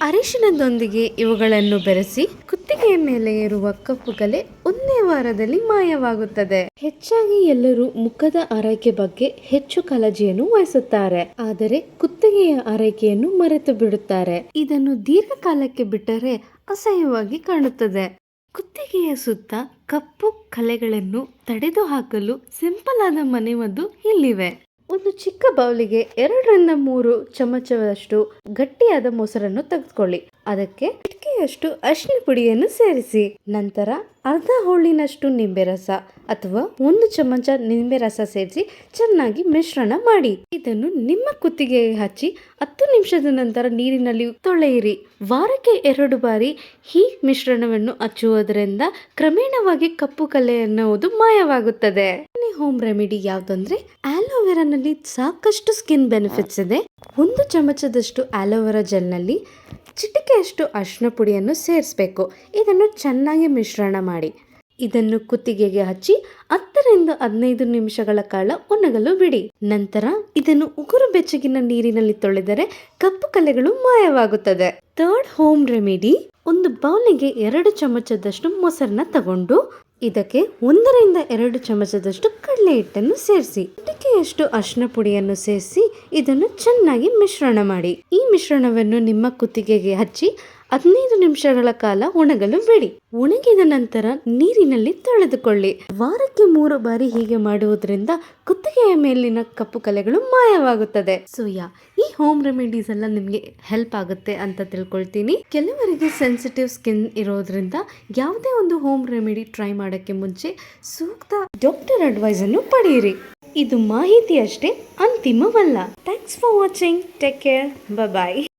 ಅರಿಶಿಣದೊಂದಿಗೆ ಇವುಗಳನ್ನು ಬೆರೆಸಿ ಕುತ್ತಿಗೆಯ ಮೇಲೆ ಇರುವ ಕಪ್ಪು ಕಲೆ ಒಂದೇ ವಾರದಲ್ಲಿ ಮಾಯವಾಗುತ್ತದೆ. ಹೆಚ್ಚಾಗಿ ಎಲ್ಲರೂ ಮುಖದ ಆರೈಕೆ ಬಗ್ಗೆ ಹೆಚ್ಚು ಕಾಳಜಿಯನ್ನು ವಹಿಸುತ್ತಾರೆ. ಆದರೆ ಕುತ್ತಿಗೆಯ ಆರೈಕೆಯನ್ನು ಮರೆತು ಬಿಡುತ್ತಾರೆ. ಇದನ್ನು ದೀರ್ಘಕಾಲಕ್ಕೆ ಬಿಟ್ಟರೆ ಅಸಹ್ಯವಾಗಿ ಕಾಣುತ್ತದೆ. ಕುತ್ತಿಗೆಯ ಸುತ್ತ ಕಪ್ಪು ಕಲೆಗಳನ್ನು ತಡೆದು ಹಾಕಲು ಸಿಂಪಲ್ ಆದ ಮನೆಮದ್ದು ಇಲ್ಲಿವೆ. ಒಂದು ಚಿಕ್ಕ ಬೌಲಿಗೆ ಎರಡರಿಂದ ಮೂರು ಚಮಚದಷ್ಟು ಗಟ್ಟಿಯಾದ ಮೊಸರನ್ನು ತೆಗೆದುಕೊಳ್ಳಿ. ಅದಕ್ಕೆ ಚಿಟಿಕೆಯಷ್ಟು ಅರಿಶಿನ ಪುಡಿಯನ್ನು ಸೇರಿಸಿ. ನಂತರ ಅರ್ಧ ಹೋಳಿನಷ್ಟು ನಿಂಬೆ ರಸ ಅಥವಾ ಒಂದು ಚಮಚ ನಿಂಬೆ ರಸ ಸೇರಿಸಿ ಚೆನ್ನಾಗಿ ಮಿಶ್ರಣ ಮಾಡಿ. ಇದನ್ನು ನಿಮ್ಮ ಕುತ್ತಿಗೆಗೆ ಹಚ್ಚಿ ಹತ್ತು ನಿಮಿಷದ ನಂತರ ನೀರಿನಲ್ಲಿ ತೊಳೆಯಿರಿ. ವಾರಕ್ಕೆ ಎರಡು ಬಾರಿ ಈ ಮಿಶ್ರಣವನ್ನು ಹಚ್ಚುವುದರಿಂದ ಕ್ರಮೇಣವಾಗಿ ಕಪ್ಪು ಕಲೆ ಎನ್ನುವುದು ಮಾಯವಾಗುತ್ತದೆ. ಹೋಮ್ ರೆಮಿಡಿ ಯಾವುದಂದ್ರೆ ಆಲೋವೆರಾನಲ್ಲಿ ಸಾಕಷ್ಟು ಸ್ಕಿನ್ ಬೆನಿಫಿಟ್ಸ್ ಇದೆ. ಒಂದು ಚಮಚದಷ್ಟು ಆಲೋವೆರಾ ಜೆಲ್ನಲ್ಲಿ ಚಿಟಿಕೆಯಷ್ಟು ಅರಿಶಿನ ಪುಡಿಯನ್ನು ಸೇರಿಸಬೇಕು. ಇದನ್ನು ಚೆನ್ನಾಗಿ ಮಿಶ್ರಣ ಮಾಡಿ. ಇದನ್ನು ಕುತ್ತಿಗೆಗೆ ಹಚ್ಚಿ ಹತ್ತರಿಂದ ಹದಿನೈದು ನಿಮಿಷಗಳ ಕಾಲ ಒಣಗಲು ಬಿಡಿ. ನಂತರ ಇದನ್ನು ಉಗುರು ಬೆಚ್ಚಗಿನ ನೀರಿನಲ್ಲಿ ತೊಳೆದರೆ ಕಪ್ಪು ಕಲೆಗಳು ಮಾಯವಾಗುತ್ತದೆ. ಥರ್ಡ್ ಹೋಮ್ ರೆಮಿಡಿ ಒಂದು ಬೌಲಿಗೆ ಎರಡು ಚಮಚದಷ್ಟು ಮೊಸರನ್ನ ತಗೊಂಡು ಇದಕ್ಕೆ ಒಂದರಿಂದ ಎರಡು ಚಮಚದಷ್ಟು ಕಡಲೆ ಹಿಟ್ಟನ್ನು ಸೇರಿಸಿ. ಅಡಿಕೆಯಷ್ಟು ಅರಿಶಿನ ಪುಡಿಯನ್ನು ಸೇರಿಸಿ ಇದನ್ನು ಚೆನ್ನಾಗಿ ಮಿಶ್ರಣ ಮಾಡಿ. ಈ ಮಿಶ್ರಣವನ್ನು ನಿಮ್ಮ ಕುತ್ತಿಗೆಗೆ ಹಚ್ಚಿ ಹದಿನೈದು ನಿಮಿಷಗಳ ಕಾಲ ಒಣಗಲು ಬಿಡಿ. ಒಣಗಿದ ನಂತರ ನೀರಿನಲ್ಲಿ ತೊಳೆದುಕೊಳ್ಳಿ. ವಾರಕ್ಕೆ ಮೂರು ಬಾರಿ ಹೀಗೆ ಮಾಡುವುದರಿಂದ ಕುತ್ತಿಗೆಯ ಮೇಲಿನ ಕಪ್ಪು ಕಲೆಗಳು ಮಾಯವಾಗುತ್ತದೆ. ಸೋಯಾ, ಈ ಹೋಮ್ ರೆಮಿಡೀಸ್ ಎಲ್ಲ ನಿಮಗೆ ಹೆಲ್ಪ್ ಆಗುತ್ತೆ ಅಂತ ತಿಳ್ಕೊಳ್ತೀನಿ. ಕೆಲವರಿಗೆ ಸೆನ್ಸಿಟಿವ್ ಸ್ಕಿನ್ ಇರೋದ್ರಿಂದ ಯಾವುದೇ ಒಂದು ಹೋಮ್ ರೆಮಿಡಿ ಟ್ರೈ ಮಾಡೋಕ್ಕೆ ಮುಂಚೆ ಸೂಕ್ತ ಡಾಕ್ಟರ್ ಅಡ್ವೈಸ್ ಅನ್ನು ಪಡೆಯಿರಿ. ಇದು ಮಾಹಿತಿ ಅಷ್ಟೇ ಅಂತಿಮವಲ್ಲ. Thanks for watching take care bye